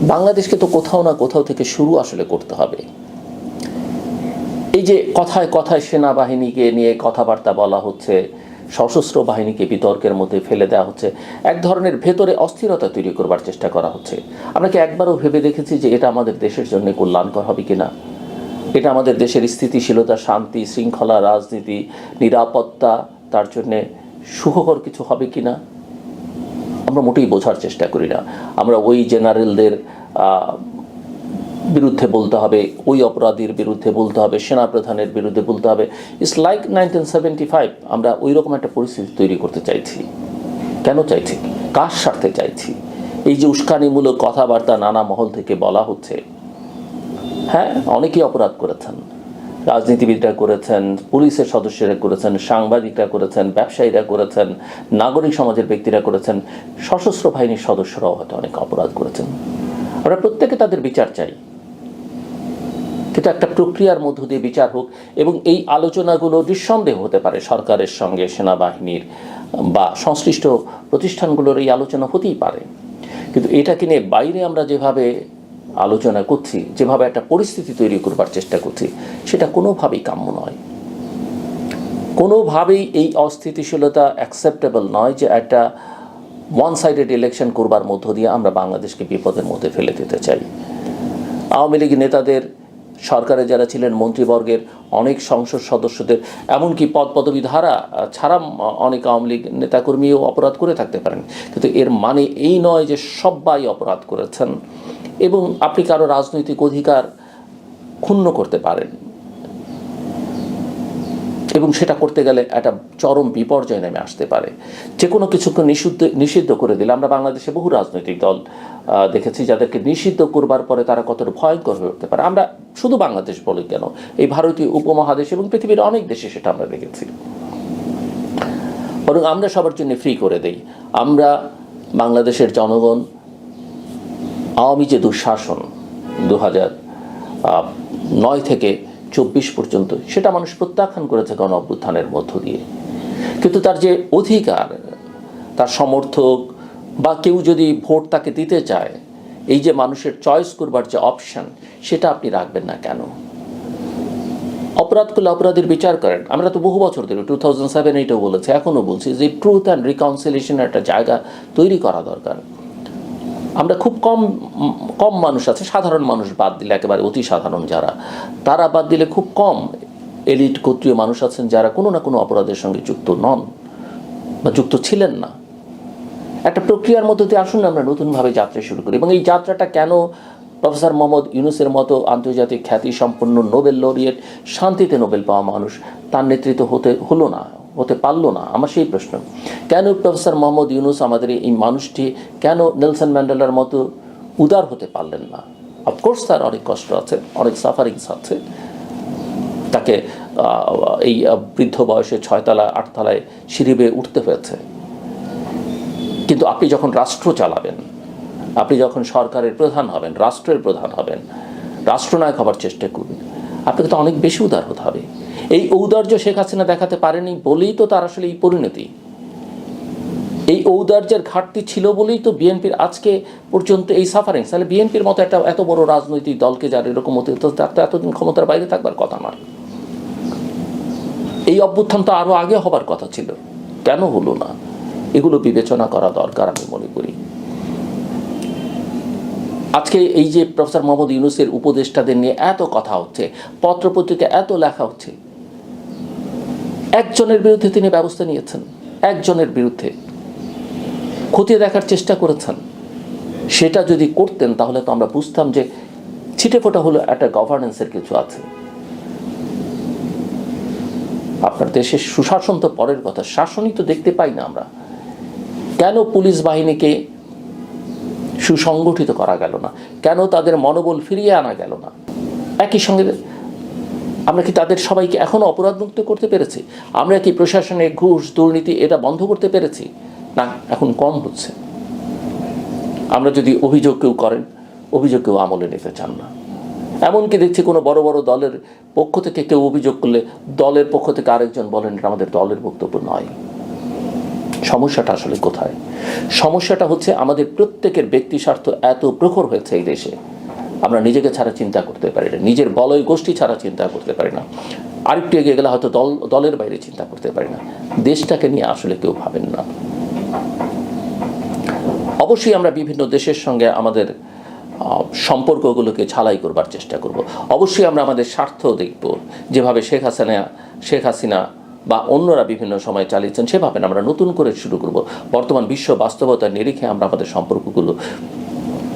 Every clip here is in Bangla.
বাংলাদেশকে তো কোথাও না কোথাও থেকে শুরু আসলে করতে হবে। এই যে কথায় কথায় সেনাবাহিনীকে নিয়ে কথাবার্তা বলা হচ্ছে, সশস্ত্র বাহিনীকে বিতর্কের মধ্যে ফেলে দেওয়া হচ্ছে, এক ধরনের ভেতরে অস্থিরতা তৈরি করবার চেষ্টা করা হচ্ছে। আমরা কি একবারও ভেবে দেখেছি যে এটা আমাদের দেশের জন্য কল্যাণকর হবে কিনা? এটা আমাদের দেশের স্থিতিশীলতা, শান্তি, শৃঙ্খলা, রাজনীতি, নিরাপত্তা, তার জন্যে সুখকর কিছু হবে কিনা? আমরা মোটেই বোঝার চেষ্টা করি না। আমরা ওই জেনারেলদের বিরুদ্ধে বলতে হবে, ওই অপরাধীর বিরুদ্ধে বলতে হবে, সেনাপ্রধানের বিরুদ্ধে বলতে হবে। It's like nineteen seventy five আমরা ওই রকম একটা পরিস্থিতি তৈরি করতে চাইছি। কেন চাইছি? কার স্বার্থে চাইছি? এই যে উস্কানিমূলক কথাবার্তা নানা মহল থেকে বলা হচ্ছে। হ্যাঁ অনেকেই অপরাধ করেছেন। রাজনীতিবিদরা করেছেন, পুলিশের সদস্যরা করেছেন, সাংবাদিকরা করেছেন, ব্যবসায়ীরা করেছেন, নাগরিক সমাজের ব্যক্তিরা করেছেন, সশস্ত্র বাহিনীর সদস্যরাও হয়তো অনেক অপরাধ করেছেন। আমরা প্রত্যেকে তাদের বিচার চাই। কিন্তু একটা প্রক্রিয়ার মধ্য দিয়ে বিচার হোক এবং এই আলোচনাগুলো নিঃসন্দেহ হতে পারে সরকারের সঙ্গে, সেনাবাহিনীর বা সংশ্লিষ্ট প্রতিষ্ঠানগুলোর এই আলোচনা হতেই পারে। কিন্তু এটাকে নিয়ে বাইরে আমরা যেভাবে আলোচনা করছি, যেভাবে একটা পরিস্থিতি তৈরি করবার চেষ্টা করছি, সেটা কোনোভাবেই কাম্য নয়। কোনোভাবেই এই অস্থিতিশীলতা অ্যাকসেপ্টেবল নয় যে একটা ওয়ান সাইডেড ইলেকশন করবার মধ্য দিয়ে আমরা বাংলাদেশকে বিপদের মধ্যে ফেলে দিতে চাই। আওয়ামী লীগ নেতাদের, সরকারে যারা ছিলেন, মন্ত্রীবর্গের অনেক সংসদ সদস্যদের, এমনকি পদ পদবি ধারা ছাড়া অনেক আওয়ামী লীগ নেতাকর্মীও অপরাধ করে থাকতে পারেন। কিন্তু এর মানে এই নয় যে সবাই অপরাধ করেছেন। এবং আপনি কারও রাজনৈতিক অধিকার ক্ষুণ্ণ করতে পারেন। এবং সেটা করতে গেলে একটা চরম বিপর্যয় নেমে আসতে পারে। যে কোনো কিছুকে নিষিদ্ধ নিষিদ্ধ করে দিলে, আমরা বাংলাদেশে বহু রাজনৈতিক দল দেখেছি যাদেরকে নিষিদ্ধ করবার পরে তারা কতটা ভয়ঙ্কর হয়ে উঠতে পারে। আমরা শুধু বাংলাদেশ বলি কেন? এই ভারতীয় উপমহাদেশ এবং পৃথিবীর অনেক দেশে সেটা আমরা দেখেছি। বরং আমরা সবার জন্য ফ্রি করে দেই। আমরা বাংলাদেশের জনগণ আওয়ামী যে দুঃশাসন দু নয় থেকে চব্বিশ পর্যন্ত, সেটা মানুষ প্রত্যাখ্যান করেছে গণ অভ্যুত্থানের মধ্য দিয়ে। কিন্তু তার যে অধিকার, তার সমর্থক বা কেউ যদি ভোট তাকে দিতে চায়, এই যে মানুষের চয়েস করবার যে অপশন সেটা আপনি রাখবেন না কেন? অপরাধ করলে অপরাধীর বিচার করেন। আমরা তো বহু বছর ধরে টু থাউজেন্ড সেভেন এইটাও বলেছি, এখনও বলছি যে ট্রুথ অ্যান্ড রিকাউন্সিলেশনের একটা জায়গা তৈরি করা দরকার। আমরা খুব কম কম মানুষ আছে, সাধারণ মানুষ বাদ দিলে একেবারে অতি সাধারণ যারা। তারা বাদ দিলে খুব কম এলিট গোত্রীয় মানুষ আছেন যারা কোনো না কোনো অপরাধের সঙ্গে যুক্ত নন বা যুক্ত ছিলেন না। একটা প্রক্রিয়ার মধ্যে দিয়ে আসুন, আমরা নতুনভাবে যাত্রা শুরু করি। এবং এই যাত্রাটা কেন প্রফেসর মোহাম্মদ ইউনুসের মতো আন্তর্জাতিক খ্যাতি সম্পন্ন নোবেল লরিয়েট শান্তিতে নোবেল পাওয়া মানুষ তার নেতৃত্ব হতে হলো না? হতে পারল না। আমার সেই প্রশ্ন। কেন প্রফেসর মোহাম্মদ ইউনুস আমাদের এই মানুষটি, কেন নেলসন ম্যান্ডেলার মতো উদার হতে পারলেন না? অফকোর্স তার অনেক কষ্ট আছে, অনেক সাফারিংস আছে। তাকে এই বৃদ্ধ বয়সে ছয়তলা, আটতলায় সিঁড়ি বেয়ে উঠতে হয়েছে। কিন্তু আপনি যখন রাষ্ট্র চালাবেন, আপনি যখন সরকারের প্রধান হবেন, রাষ্ট্রের প্রধান হবেন, রাষ্ট্রনায়ক হবার চেষ্টা করবেন আপনাকে তো অনেক বেশি উদার হতে হবে। এই ঔদার্য শেখ হাসিনা দেখাতে পারেনি বলেই তো তার আসলে এই পরিণতি। এই ঔদার্যের ঘাটতি ছিল বলেই তো বিএনপির আজকে পর্যন্ত এই সাফারিং তাহলে বিএনপির মতো একটা এত বড় রাজনৈতিক দলকে যার এরকম হতে তার তো এতদিন ক্ষমতার বাইরে থাকবার কথা না। এই অভ্যুত্থান তো আরও আগে হবার কথা ছিল। কেন হলো না? এগুলো বিবেচনা করা দরকার আমি মনে করি। আজকে এই যে প্রফেসর মোহাম্মদ ইউনুসের উপদেষ্টাদের নিয়ে এত কথা হচ্ছে পত্রপত্রিকা এত লেখা হচ্ছে একজনের বিরুদ্ধে তিনি ব্যবস্থা নিয়েছেন, একজনের বিরুদ্ধে। খতিয়ে দেখার চেষ্টা করেছেন। সেটা যদি করতেন, তাহলে তো আমরা বুঝতাম যে ছিটে ফোটা হলো একটা গভর্নেন্সের কিছু আছে। আপনার দেশের সুশাসন তো পরের কথা, শাসনই তো দেখতে পাই না আমরা। কেন পুলিশ বাহিনীকে সুসংগঠিত করা গেল না? কেন তাদের মনোবল ফিরিয়ে আনা গেল না? একই সঙ্গে আমরা কি তাদের সবাইকে এখনও অপরাধমুক্ত করতে পেরেছি? আমরা কি প্রশাসনে ঘুষ, দুর্নীতি এটা বন্ধ করতে পেরেছি? না, এখন কম হচ্ছে। আমরা যদি অভিযোগ কেউ করেন, অভিযোগ কেউ আমলে নিতে চান না। এমনকি দেখছি কোনো বড় বড় দলের পক্ষ থেকে কেউ অভিযোগ করলে দলের পক্ষ থেকে আরেকজন বলেন, এটা আমাদের দলের বক্তব্য নয়। সমস্যাটা আসলে কোথায়? সমস্যাটা হচ্ছে আমাদের প্রত্যেকের ব্যক্তি স্বার্থ এত প্রখর হয়েছে এই দেশে। আমরা নিজেকে ছাড়া চিন্তা করতে পারি না, নিজের বলয় গোষ্ঠী ছাড়া চিন্তা করতে পারি না, আরেকটু এগিয়ে গেলে হয়তো দল, দলের বাইরে চিন্তা করতে পারি না। দেশটাকে নিয়ে আসলে কেউ ভাবেন না। অবশ্যই আমরা বিভিন্ন দেশের সঙ্গে আমাদের সম্পর্কগুলোকে ছালাই করবার চেষ্টা করব। অবশ্যই আমরা আমাদের স্বার্থ দেখব। যেভাবে শেখ হাসিনা শেখ হাসিনা বা অন্যরা বিভিন্ন সময় চালিয়েছেন, সেভাবে আমরা নতুন করে শুরু করব। বর্তমান বিশ্ব বাস্তবতার নিরিখে আমরা আমাদের সম্পর্কগুলো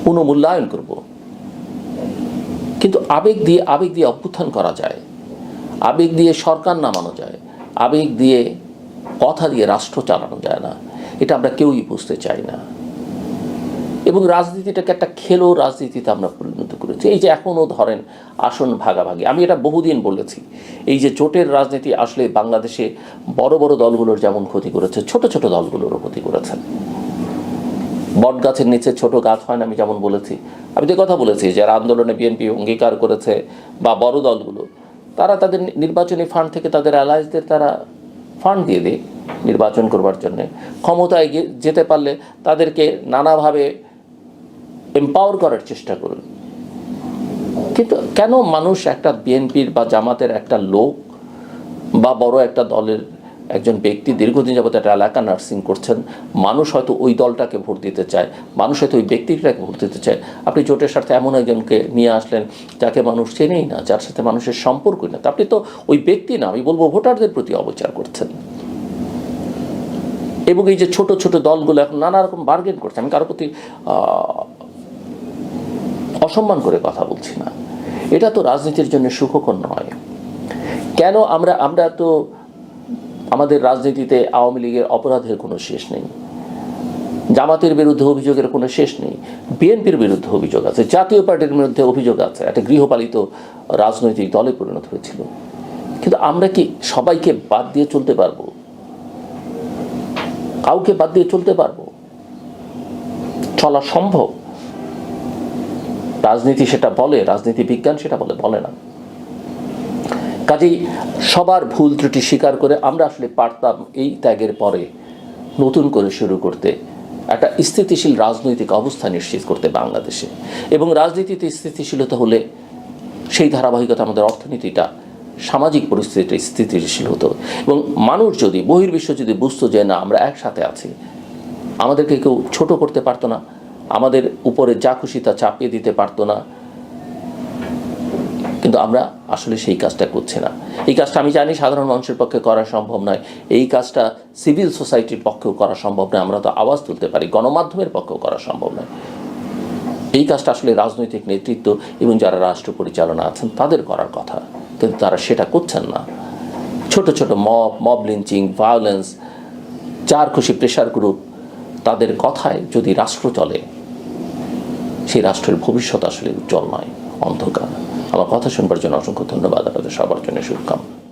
পুনঃমূল্যায়ন করব। কিন্তু আবেগ দিয়ে আবেগ দিয়ে অভ্যুত্থান করা যায়। আবেগ দিয়ে সরকার নামানো যায়। আবেগ দিয়ে কথা দিয়ে রাষ্ট্র চালানো যায় না। এটা আমরা কেউই বুঝতে চাই না। এবং রাজনীতিটাকে একটা খেলো রাজনীতিতে আমরা পরিণত করেছি। এই যে এখনও ধরেন আসন ভাগাভাগি, আমি এটা বহুদিন বলেছি। এই যে জোটের রাজনীতি আসলে বাংলাদেশে বড় বড় দলগুলোর যেমন ক্ষতি করেছে, ছোট ছোট দলগুলোরও ক্ষতি করেছেন বট গাছের নিচে ছোট গাছ হয় না, আমি যেমন বলেছি। আমি যে কথা বলেছি যারা আন্দোলনে বিএনপি অঙ্গীকার করেছে বা বড় দলগুলো, তারা তাদের নির্বাচনী ফান্ড থেকে তাদের অ্যালায়েন্সদের তারা ফান্ড দিয়ে দেয় নির্বাচন করবার জন্য। ক্ষমতায় যেতে পারলে তাদেরকে নানাভাবে এম্পাওয়ার করার চেষ্টা করুন। কিন্তু কেন মানুষ একটা বিএনপির বা জামাতের একটা লোক বা বড় একটা দলের একজন ব্যক্তি দীর্ঘদিন যাবত একটা এলাকা নার্সিং করছেন, মানুষ হয়তো ওই দলটাকে ভোট দিতে চায়, মানুষ হয়তো ওই ব্যক্তিটাকে ভোট দিতে চায়। আপনি জোটের স্বার্থে এমন একজনকে নিয়ে আসলেন যাকে মানুষ চেনেই না, যার সাথে মানুষের সম্পর্কই না আপনি তো ওই ব্যক্তি না, আমি বলব ভোটারদের প্রতি অবচার করছেন। এবং এই যে ছোট ছোট দলগুলো এখন নানা রকম বার্গেন করছে, আমি কারও প্রতি অসম্মান করে কথা বলছি না। এটা তো রাজনীতির জন্য সুখকর নয়। কেন আমরা আমরা তো আমাদের রাজনীতিতে আওয়ামী লীগের অপরাধের কোনো শেষ নেই। জামাতের বিরুদ্ধে অভিযোগের কোনো শেষ নেই। বিএনপির বিরুদ্ধে অভিযোগ আছে, জাতীয় পার্টির বিরুদ্ধে অভিযোগ আছে। একটা গৃহপালিত রাজনৈতিক দলে পরিণত হয়েছিল। কিন্তু আমরা কি সবাইকে বাদ দিয়ে চলতে পারব? কাউকে বাদ দিয়ে চলতে পারব? চলা সম্ভব? রাজনীতি সেটা বলে, রাজনীতি বিজ্ঞান সেটা বলে বলে না। কাজেই সবার ভুল ত্রুটি স্বীকার করে আমরা আসলে পারতাম এই ত্যাগের পরে নতুন করে শুরু করতে, একটা স্থিতিশীল রাজনৈতিক অবস্থা নিশ্চিত করতে বাংলাদেশে। এবং রাজনীতিতে স্থিতিশীলতা হলে সেই ধারাবাহিকতা আমাদের অর্থনীতিটা, সামাজিক পরিস্থিতিটা স্থিতিশীল হতো। এবং মানুষ যদি, বহির্বিশ্ব যদি বুঝতো যে না, আমরা একসাথে আছি, আমাদেরকে কেউ ছোট করতে পারতো না, আমাদের উপরে যা খুশি তা চাপিয়ে দিতে পারতো না কিন্তু আমরা আসলে সেই কাজটা করছি না। এই কাজটা আমি জানি সাধারণ মানুষের পক্ষে করা সম্ভব নয়। এই কাজটা সিভিল সোসাইটির পক্ষেও করা সম্ভব নয়। আমরা তো আওয়াজ তুলতে পারি, গণমাধ্যমের পক্ষেও করা সম্ভব নয়। এই কাজটা আসলে রাজনৈতিক নেতৃত্ব এবং যারা রাষ্ট্র পরিচালনা আছেন, তাদের করার কথা। কিন্তু তারা সেটা করছেন না। ছোট ছোট মব মব লিঞ্চিং ভায়োলেন্স যার খুশি প্রেশার গ্রুপ তাদের কথায় যদি রাষ্ট্র চলে, সেই রাষ্ট্রের ভবিষ্যৎ আসলে উজ্জ্বল নয়, অন্ধকার। আমার কথা শুনবার জন্য অসংখ্য ধন্যবাদ। আপনাদের সবার জন্য শুভকামনা।